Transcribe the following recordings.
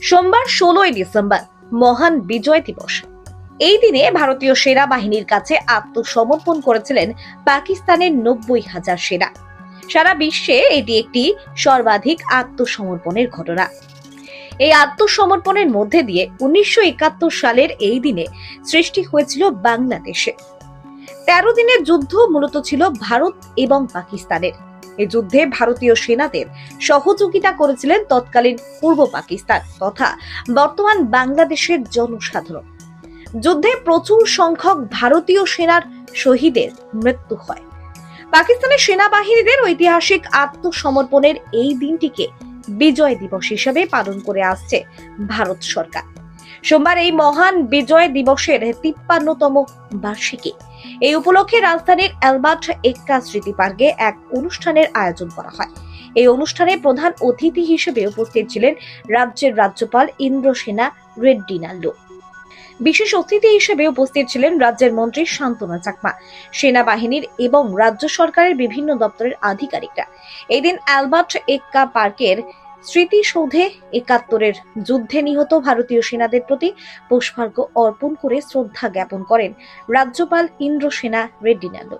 সোমবার ষোলোই ডিসেম্বর, মহান বিজয় দিবস। এই দিনে ভারতীয় সেনা বাহিনীর কাছে আত্মসমর্পণ করেছিলেন পাকিস্তানের নব্বই হাজার সেনা। সারা বিশ্বে এটি একটি সর্বাধিক আত্মসমর্পণের ঘটনা। এই আত্মসমর্পণের মধ্যে দিয়ে উনিশশো একাত্তর সালের এই দিনে সৃষ্টি হয়েছিল বাংলাদেশে। তেরো দিনের যুদ্ধ মূলত ছিল ভারত এবং পাকিস্তানের। এই যুদ্ধে ভারতীয় সেনাদের সহযোগিতা করেছিলেন তৎকালীন পূর্ব পাকিস্তান তথা বর্তমান বাংলাদেশের জনসাধারণ। যুদ্ধে প্রচুর সংখ্যক ভারতীয় সেনার শহীদের মৃত্যু হয়। পাকিস্তানের সেনাবাহিনীদের ঐতিহাসিক আত্মসমর্পণের এই দিনটিকে বিজয় দিবস হিসেবে পালন করে আসছে ভারত সরকার। সোমবার এই মহান বিজয় দিবসের তিপ্পান্নতম বার্ষিকী এই উপলক্ষে রাজধানীর অ্যালবার্ট এক্কা স্মৃতি পার্কে এক অনুষ্ঠানের আয়োজন করা হয়। এই অনুষ্ঠানে প্রধান অতিথি হিসেবে উপস্থিত ছিলেন রাজ্যের রাজ্যপাল ইন্দ্রসেনা রেড্ডি নাল্লু বিশেষ অতিথি হিসেবে উপস্থিত ছিলেন রাজ্যের মন্ত্রী শান্তনা চাকমা, সেনাবাহিনীর এবং রাজ্য সরকারের বিভিন্ন দপ্তরের আধিকারিকরা। এদিন অ্যালবার্ট এক্কা পার্কের স্মৃতিসৌধে একাত্তরের যুদ্ধে নিহত ভারতীয় সেনাদের প্রতি পুষ্পার্ঘ্য অর্পণ করে শ্রদ্ধা জ্ঞাপন করেন রাজ্যপাল ইন্দ্রসেনা রেড্ডি নান্ডু।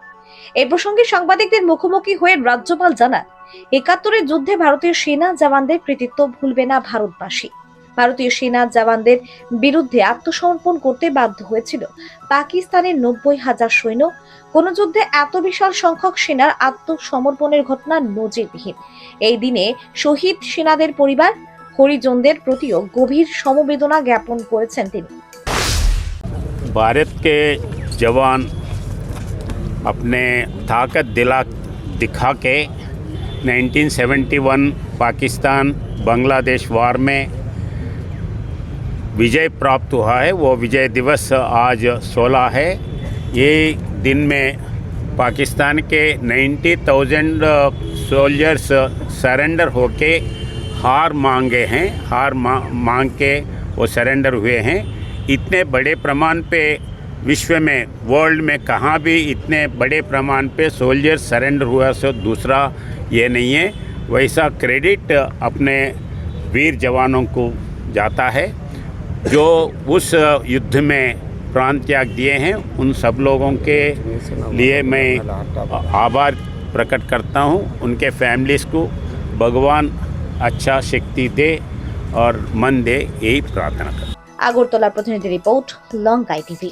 এ প্রসঙ্গে সাংবাদিকদের মুখোমুখি হয়ে রাজ্যপাল জানান, একাত্তরের যুদ্ধে ভারতীয় সেনা জওয়ানদের কৃতিত্ব ভুলবে না ভারতবাসী। ভারতীয় সেনা জওয়ানদের বিরুদ্ধে আত্মসমর্পণ করতে বাধ্য হয়েছিল পাকিস্তানের নব্বই হাজার সৈন্য কোন যুদ্ধে এত বিশাল সংখ্যক সেনার আত্মসমর্পণের ঘটনা নজিরবিহীন এই দিনে শহীদ সেনাদের পরিবার হরিজনদের প্রতিও গভীর সমবেদনা জ্ঞাপন করেছেন তিনি भारत के जवान अपने ताकत दिला दिखा के 1971 पाकिस्तान बांग्लादेश वार में विजय प्राप्त हुआ है। वो विजय दिवस आज 16 है। ये दिन में पाकिस्तान के 90,000 सोल्जर्स सरेंडर होके हार मांगे हैं। हार मा, मांग के वो सरेंडर हुए हैं। इतने बड़े प्रमाण पे विश्व में वर्ल्ड में कहाँ भी इतने बड़े प्रमाण पे सोल्जर सरेंडर हुआ सो दूसरा ये नहीं है। वैसा क्रेडिट अपने वीर जवानों को जाता है। जो उस युद्ध में प्राण त्याग दिए हैं उन सब लोगों के लिए मैं आभार प्रकट करता हूँ उनके फैमिलीज़ को भगवान अच्छा शक्ति दे और मन दे यही प्रार्थना करता हूँ। আগরতলার প্রতিনিধি রিপোর্ট লঙ্কাই টিভি